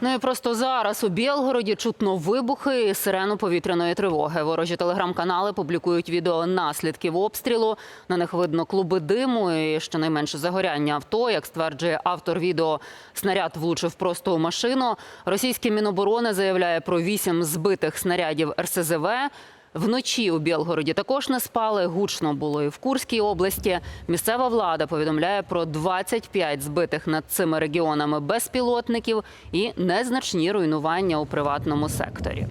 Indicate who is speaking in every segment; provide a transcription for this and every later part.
Speaker 1: Ну і просто зараз у Білгороді чутно вибухи і сирену повітряної тривоги. Ворожі телеграм-канали публікують відео наслідків обстрілу. На них видно клуби диму і щонайменше загоряння авто. Як стверджує автор відео, снаряд влучив просто у машину. Російське міноборони заявляє про вісім збитих снарядів РСЗВ. Вночі у Білгороді також не спали. Гучно було і в Курській області. Місцева влада повідомляє про 25 збитих над цими регіонами безпілотників і незначні руйнування у приватному секторі.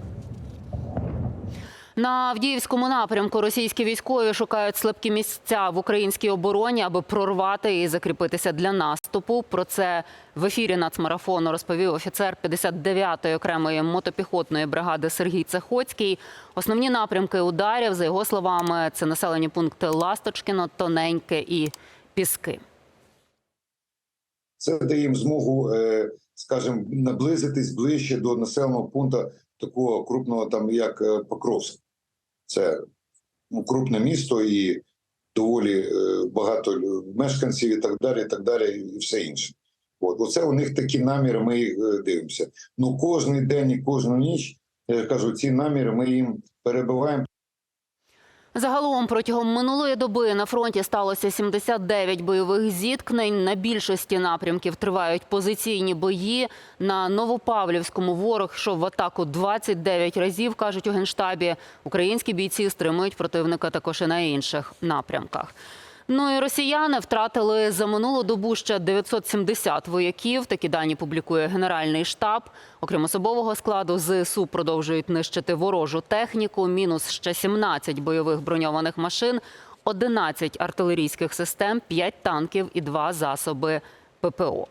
Speaker 1: На Авдіївському напрямку російські військові шукають слабкі місця в українській обороні, аби прорвати і закріпитися для наступу. Про це в ефірі нацмарафону розповів офіцер 59-ї окремої мотопіхотної бригади Сергій Цехоцький. Основні напрямки ударів, за його словами, це населені пункти Ласточкіно, Тоненьке і Піски.
Speaker 2: Це дає їм змогу, е, скажімо, наблизитись ближче до населеного пункту такого крупного, там як е, Покровськ. Це ну, крупне місто і доволі е, багато мешканців, і так далі, і так далі, і все інше. От оце у них такі наміри. Ми їх е, дивимося. Ну кожний день і кожну ніч я кажу, ці наміри ми їм перебиваємо.
Speaker 1: Загалом протягом минулої доби на фронті сталося 79 бойових зіткнень. На більшості напрямків тривають позиційні бої. На Новопавлівському ворог йшов в атаку 29 разів, кажуть у генштабі. Українські бійці стримують противника також і на інших напрямках. Ну і росіяни втратили за минулу добу ще 970 вояків. Такі дані публікує Генеральний штаб. Окрім особового складу, ЗСУ продовжують нищити ворожу техніку. Мінус ще 17 бойових броньованих машин, 11 артилерійських систем, 5 танків і 2 засоби ППО.